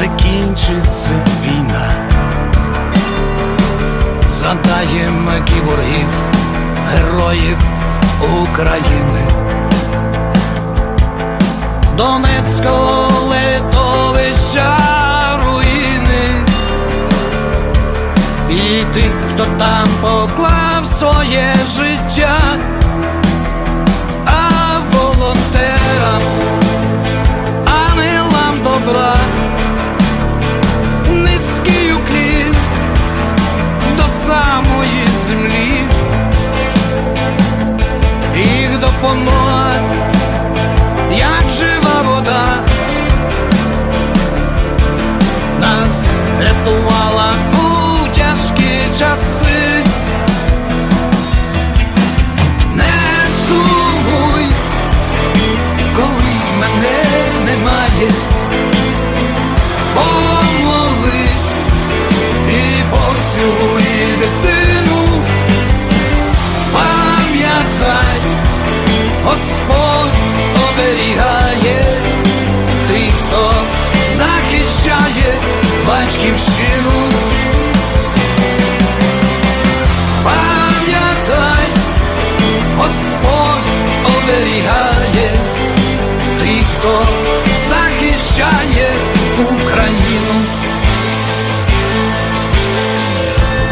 закінчиться війна, задаємо кіборгів, героїв України. Донецького литовища руїни. І тих, хто там поклав своє життя, а волонтерам ангелам добра, їх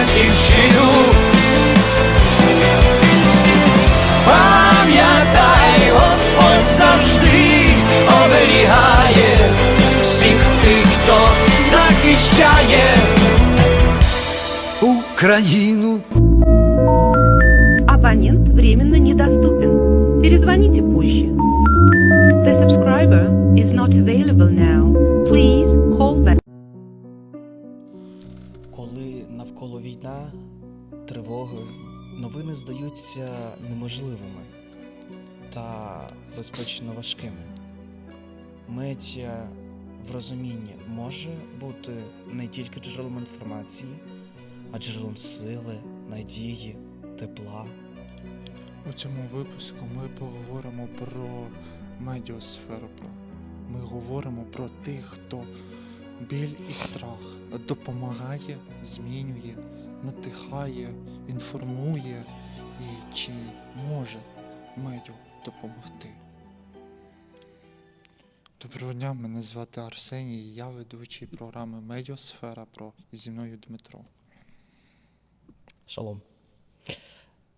батьківщину. Пам'ятай, Господь завжди оберігає всіх тих, хто захищає Україну. Абонент временно недоступен. Перезвоните позже. The subscriber is not available now. Please call back. Війна, тривоги, новини здаються неможливими та безпечно важкими. Медіа в розумінні може бути не тільки джерелом інформації, а джерелом сили, надії, тепла. У цьому випуску ми поговоримо про медіосферу. Ми говоримо про тих, хто біль і страх допомагає, змінює, надихає, інформує і чи може медіа допомогти. Доброго дня, мене звати Арсеній, я ведучий програми Медіосфера Про і зі мною Дмитро. Шалом.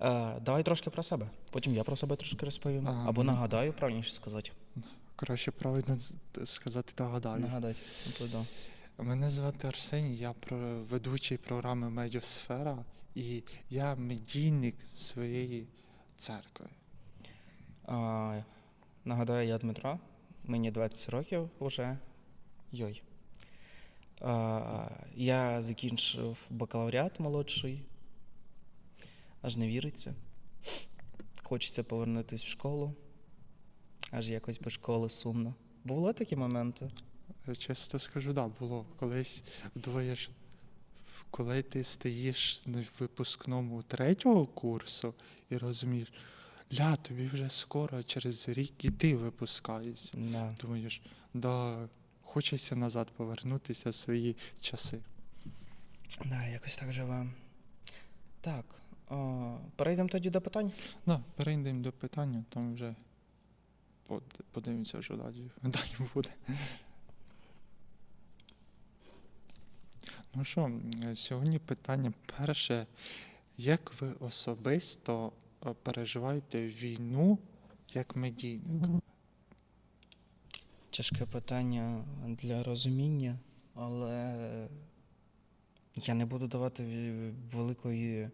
Е, давай трошки про себе. Потім я про себе трошки розповім. А, Або ну. нагадаю, правильніше сказати. Краще правильно сказати нагадаю. Нагадати. Ну, то да. Мене звати Арсеній, я ведучий програми Медіосфера і я медійник своєї церкви. А, нагадаю, я Дмитро. Мені 20 років уже. Йой. А, я закінчив бакалавріат молодший. Аж не віриться. Хочеться повернутися в школу. Аж якось без школи сумно. Були такі моменти? Чесно скажу, да, було колись думаєш, в- коли ти стоїш на випускному третього курсу і розумієш, ля, тобі вже скоро через рік і ти випускаєшся. Да. Думаєш, да, хочеться назад повернутися в свої часи. Да, якось так живе. Так. О, перейдемо тоді до питань. Да, перейдемо до питання, там вже подивимося, що далі, далі буде. Ну що, сьогодні питання перше. Як ви особисто е, переживаєте війну як медійник? Тяжке питання для розуміння, але я не буду давати великої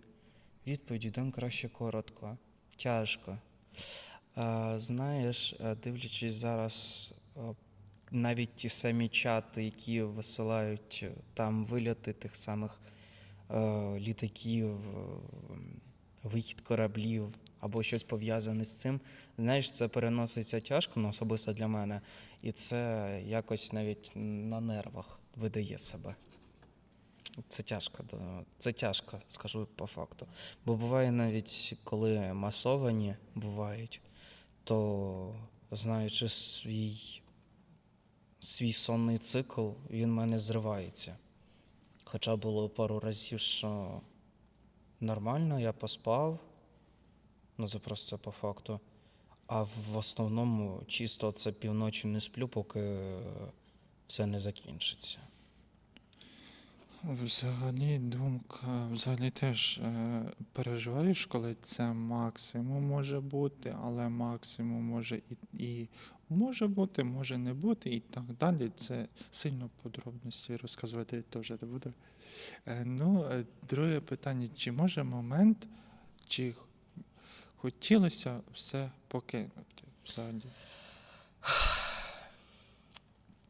відповіді, дам краще коротко. Тяжко. Знаєш, е, дивлячись зараз, е, навіть ті самі чати, які висилають е, там вильоти тих самих е, літаків, е, вихід кораблів або щось пов'язане з цим, знаєш, це переноситься тяжко, ну, особисто для мене. І це якось навіть на нервах видає себе. Це тяжко, це тяжко, скажу по факту. Бо буває навіть, коли масовані бувають, то знаючи свій, свій сонний цикл, він в мене зривається. Хоча було пару разів, що нормально, я поспав, ну це просто по факту. А в основному чисто це півночі не сплю, поки все не закінчиться. Взагалі, думка, взагалі теж е, переживаєш, коли це максимум може бути, але максимум може і, і може бути, може не бути, і так далі. Це сильно подробності розказувати теж не буду. Е, ну, е, друге питання: чи може момент, чи хотілося все покинути взагалі?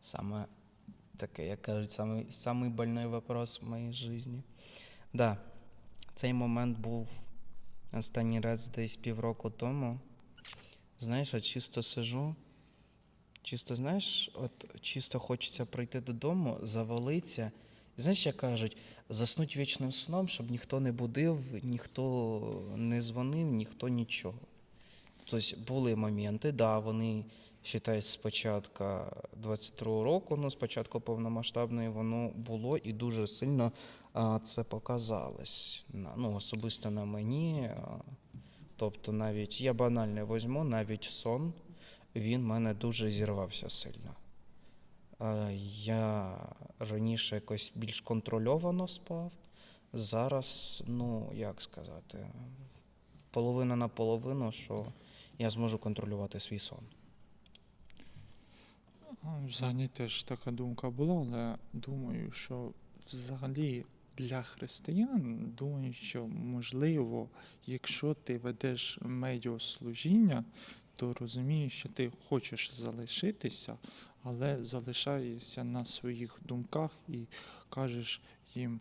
Саме таке, як кажуть, самий, самий больной вопрос в моїй житті. Да, цей момент був останній раз десь півроку тому. Знаєш, я чисто сижу. Чисто, знаєш, от чисто хочеться прийти додому, завалитися. І знаєш, як кажуть, заснуть вічним сном, щоб ніхто не будив, ніхто не дзвонив, ніхто нічого. Тобто були моменти, да, вони вважаю, з початку 22 року, ну, з початку повномасштабної воно було і дуже сильно а, це показалось. Ну, особисто на мені. Тобто навіть я банально візьму, навіть сон, він мене дуже зірвався сильно. Я раніше якось більш контрольовано спав. Зараз, ну, як сказати, половина на половину, що я зможу контролювати свій сон. Взагалі теж така думка була, але думаю, що взагалі для християн думаю, що можливо, якщо ти ведеш медіаслужіння, то розумієш, що ти хочеш залишитися, але залишаєшся на своїх думках і кажеш їм,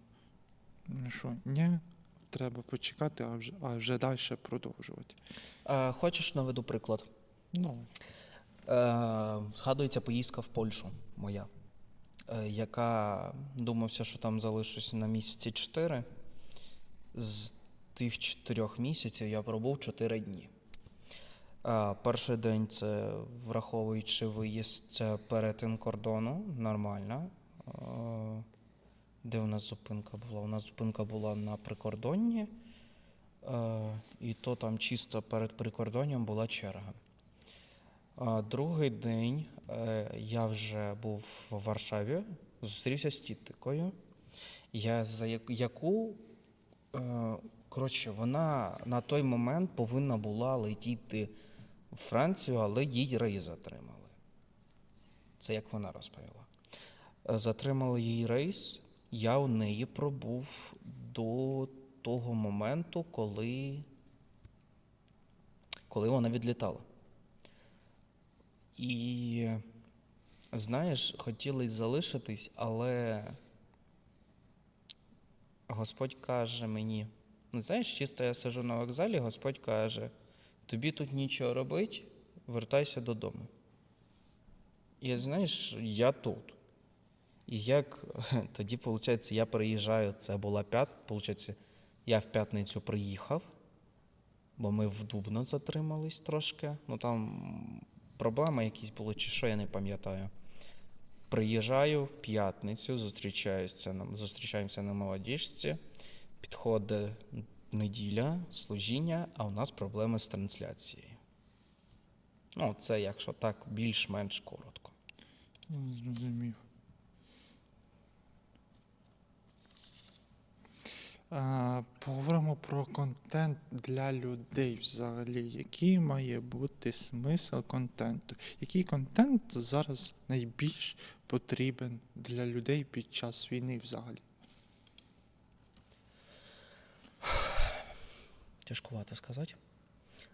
ну що ні, треба почекати, а вже, а вже далі продовжувати. Е, хочеш наведу приклад? Ну, Е, згадується поїздка в Польщу моя, е, яка думався, що там залишусь на місяці 4. З тих чотирьох місяців я пробув 4 дні. Перший день це, враховуючи виїзд, це перетин кордону, нормально. Де у нас зупинка була? У нас зупинка була на прикордонні, і то там чисто перед прикордонням була черга. Другий день е, я вже був в Варшаві, зустрівся з тітикою, я, за яку, е, коротше, вона на той момент повинна була летіти Францію, але їй рейс затримали. Це як вона розповіла. Затримали її рейс, я у неї пробув до того моменту, коли, коли вона відлітала. І знаєш, хотіли залишитись, але Господь каже мені: ну, знаєш, чисто я сижу на вокзалі, Господь каже: тобі тут нічого робить, вертайся додому. І знаєш, я тут. І як тоді, виходить, я приїжджаю, це була п'ят, виходить, я в п'ятницю приїхав, бо ми в Дубно затримались трошки. Ну там проблеми якісь були, чи що, я не пам'ятаю. Приїжджаю в п'ятницю, зустрічаюся зустрічаємося на молодіжці, підходить неділя, служіння, а у нас проблеми з трансляцією. Ну, це якщо так, більш-менш коротко. Ну, Зрозумів. А, Поговоримо про контент для людей взагалі. Який має бути смисл контенту? Який контент зараз найбільш потрібен для людей під час війни взагалі? Тяжкувато сказати.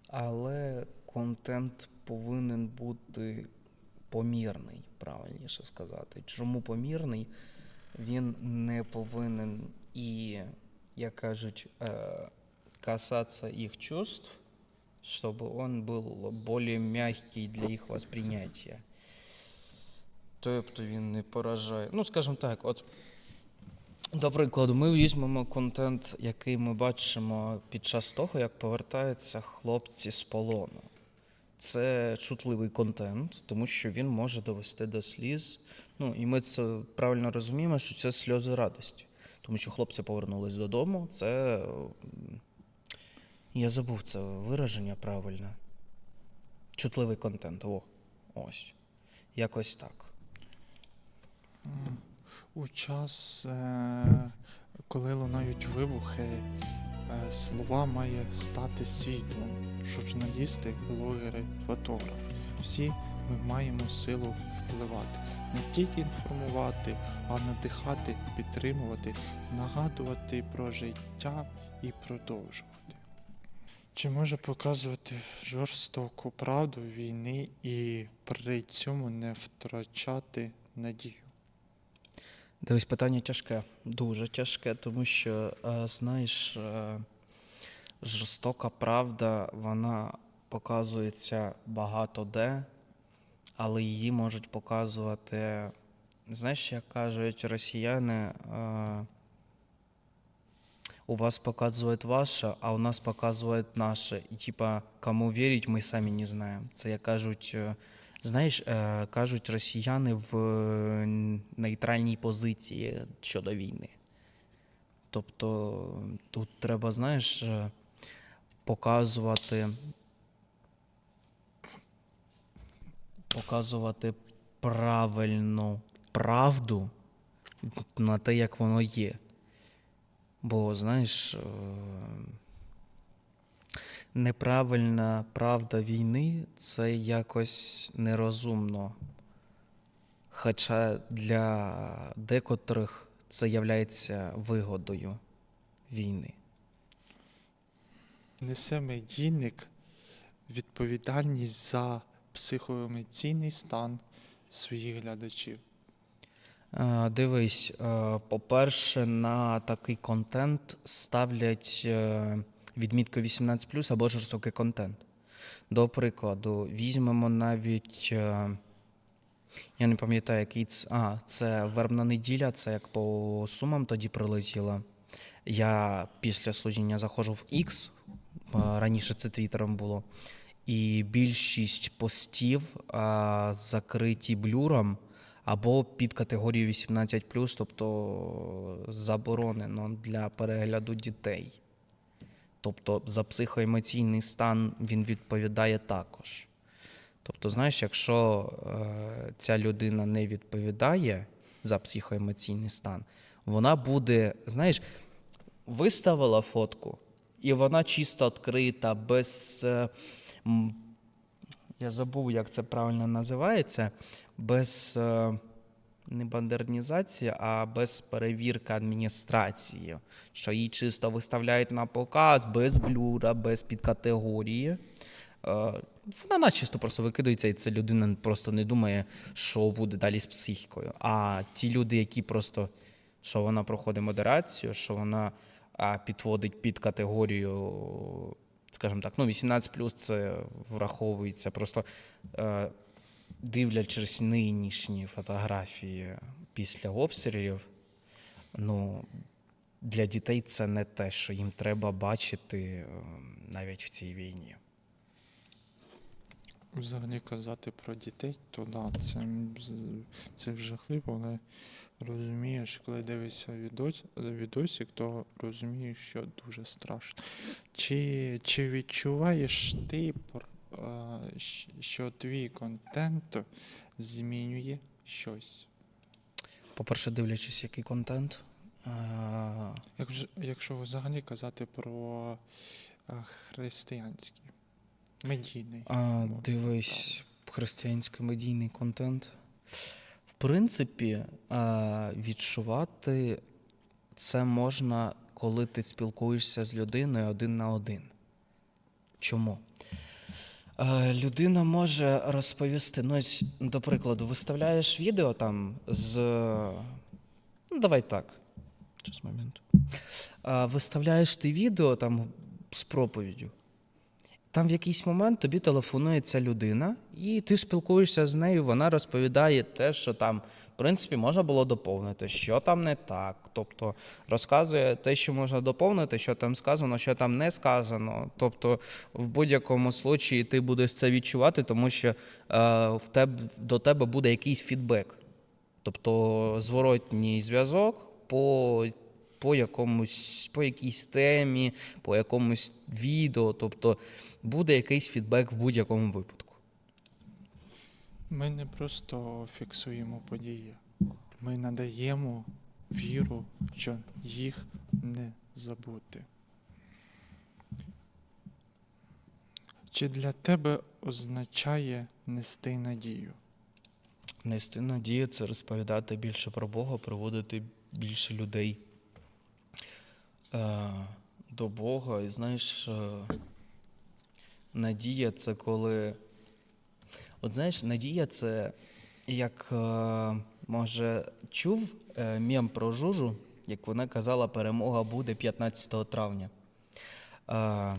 Але контент повинен бути помірний, правильніше сказати. Чому помірний? Він не повинен і, як кажуть, е, касатися їх чувств, щоб он був більш м'який для їх восприйняття. Тобто він не поражає. Ну, скажімо так, от до прикладу, ми візьмемо контент, який ми бачимо під час того, як повертаються хлопці з полону. Це чутливий контент, тому що він може довести до сліз. Ну, і ми це правильно розуміємо, що це сльози радості. Тому що хлопці повернулись додому. Це. Я забув це вираження правильне. Чутливий контент. О, ось. Якось так. У час, е, коли лунають вибухи, е, слова має стати світлом. Журналісти, блогери, фотографи. Всі ми маємо силу впливати. Не тільки інформувати, а надихати, підтримувати, нагадувати про життя і продовжувати. Чи може показувати жорстоку правду війни і при цьому не втрачати надію? Дивись, питання тяжке, дуже тяжке, тому що, е, знаєш, е, жорстока правда, вона показується багато де, але її можуть показувати, знаєш, як кажуть росіяни, е, у вас показують ваше, а у нас показують наше. І типа, кому вірить, ми самі не знаємо. Це як кажуть. Знаєш, е, кажуть росіяни в е, нейтральній позиції щодо війни. Тобто тут треба, знаєш, е, показувати, показувати правильну правду на те, як воно є. Бо, знаєш, неправильна правда війни це якось нерозумно. Хоча для декотрих це являється вигодою війни. Несе медійник відповідальність за психоемоційний стан своїх глядачів. Е, Дивись, е, по-перше, на такий контент ставлять е, відмітку 18 або жорстокий контент. До прикладу, візьмемо навіть. е, Я не пам'ятаю, який це. А, це вербна неділя, це як по сумам тоді прилетіло. Я після служіння заходжу в X, е, раніше це твіттером було. І більшість постів а, закриті блюром, або під категорію 18, тобто заборонено для перегляду дітей. Тобто за психоемоційний стан він відповідає також. Тобто, знаєш, якщо е, ця людина не відповідає за психоемоційний стан, вона буде, знаєш, виставила фотку, і вона чисто відкрита, без. е, я забув, як це правильно називається, без е, не бандернізації, а без перевірки адміністрації, що її чисто виставляють на показ, без блюра, без підкатегорії. Е, Вона начисто просто викидається, і ця людина просто не думає, що буде далі з психікою. А ті люди, які просто що вона проходить модерацію, що вона підводить під категорію, скажімо так, ну 18 це враховується просто е, дивлячись нинішні фотографії після обстрілів, ну, для дітей це не те, що їм треба бачити е, навіть в цій війні. Взагалі казати про дітей, то да, це, це жахливо, але розумієш, коли дивишся відос, відосик, то розумієш, що дуже страшно. Чи, чи відчуваєш ти, пр- а, щ- що твій контент змінює щось? По-перше, дивлячись, який контент. Е, Як, якщо взагалі казати про християнський, медійний. А, дивись, християнський медійний контент. В принципі, відчувати це можна, коли ти спілкуєшся з людиною один на один. Чому? Е, Людина може розповісти, ну, до прикладу, виставляєш відео там з. Ну, давай так. Час момент. Е, Виставляєш ти відео там з проповіддю. Там в якийсь момент тобі телефонує ця людина, і ти спілкуєшся з нею, вона розповідає те, що там, в принципі, можна було доповнити, що там не так. Тобто розказує те, що можна доповнити, що там сказано, що там не сказано. Тобто, в будь-якому случаї ти будеш це відчувати, тому що е, в теб, до тебе буде якийсь фідбек. Тобто зворотній зв'язок по, по якомусь, по якійсь темі, по якомусь відео, тобто буде якийсь фідбек в будь-якому випадку. Ми не просто фіксуємо події, ми надаємо віру, що їх не забути. Чи для тебе означає нести надію? Нести надію це розповідати більше про Бога, приводити більше людей до Бога. І знаєш, е, надія це коли. От знаєш, надія це як е, може чув е, мем про жужу, як вона казала, перемога буде 15 травня. Е. А,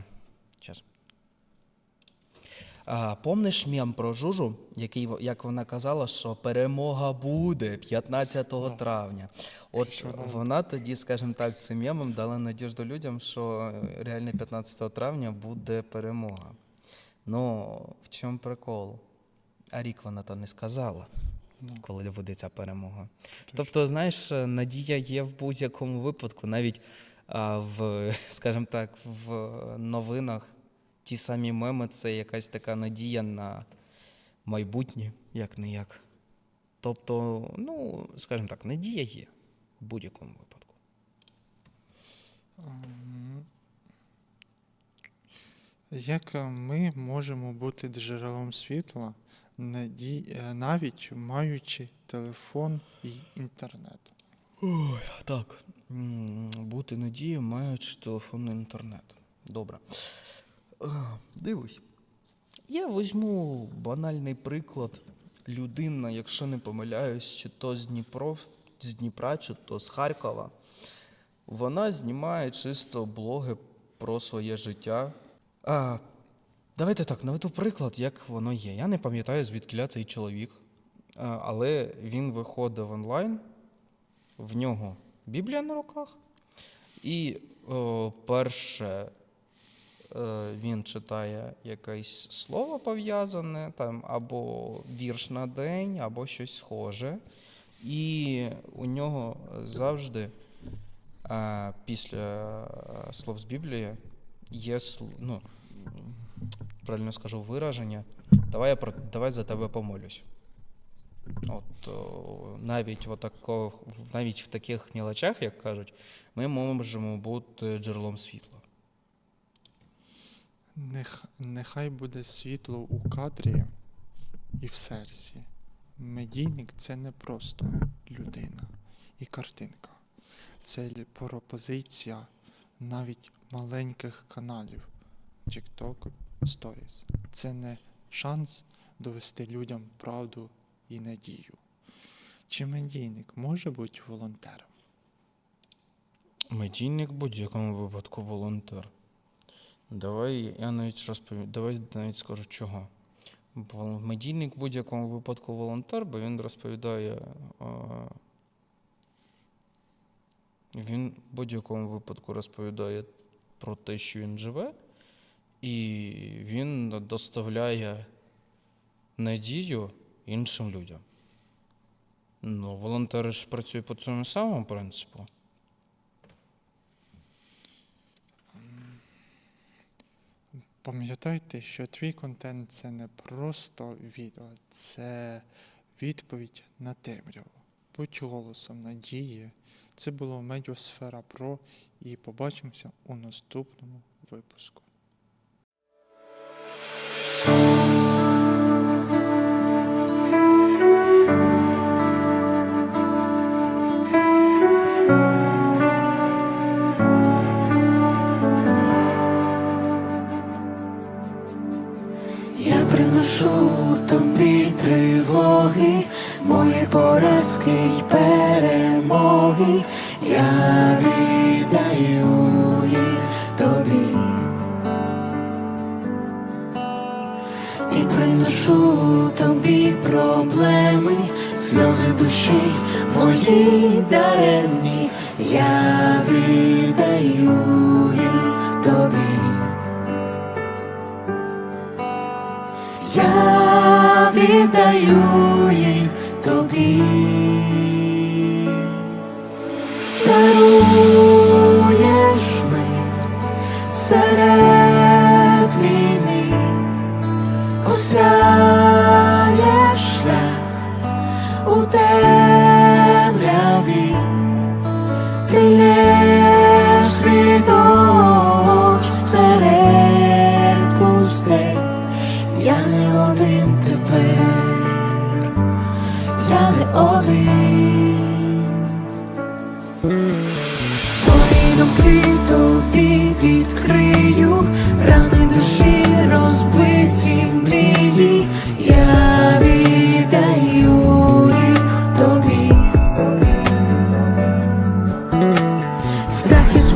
помниш мем про Жужу, який, як вона казала, що перемога буде 15 травня. От Що вона- тоді, скажімо так, цим мемом дала надіжду людям, що реально 15 травня буде перемога. Ну, в чому прикол? А рік вона то не сказала, Ну. коли буде ця перемога. Тобто, знаєш, надія є в будь-якому випадку, навіть а, в, скажімо так, в новинах ті самі меми це якась така надія на майбутнє, як не як. Тобто, ну, скажімо так, надія є в будь-якому випадку. Ем, Як ми можемо бути джерелом світла, е, навіть маючи телефон і інтернет? Ой, так. Бути надією, маючи телефон і інтернет. Добре. Дивись. Я візьму банальний приклад. Людина, якщо не помиляюсь, чи то з Дніпро, з Дніпра, чи то з Харкова. Вона знімає чисто блоги про своє життя. А, давайте так, наведу приклад, як воно є. Я не пам'ятаю, звідки цей чоловік, а, але він виходив онлайн в нього Біблія на руках. І о, перше він читає якесь слово пов'язане, там або вірш на день, або щось схоже. І у нього завжди е, після е, слов з Біблії є ну, правильно скажу вираження. Давай я про давай за тебе помолюсь. От навіть, отако, навіть в таких мілочах, як кажуть, ми можемо бути джерелом світла. Нех, нехай буде світло у кадрі і в серці. Медійник це не просто людина і картинка. Це пропозиція навіть маленьких каналів TikTok, Stories. Це не шанс довести людям правду і надію. Чи медійник може бути волонтером? Медійник в будь-якому випадку волонтер. Давай я навіть розповім, давай навіть скажу чого. Медійник в будь-якому випадку волонтер, бо він розповідає. Він в будь-якому випадку розповідає про те, що він живе, і він доставляє надію іншим людям. Ну, волонтери ж працюють по цьому самому принципу. Пам'ятайте, що твій контент це не просто відео, це відповідь на темряву. Будь голосом надії. Це було Медіосфера Про і побачимося у наступному випуску.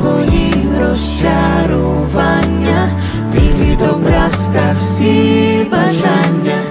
Страхи свої розчарування, ти від образ та всі бажання,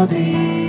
all day.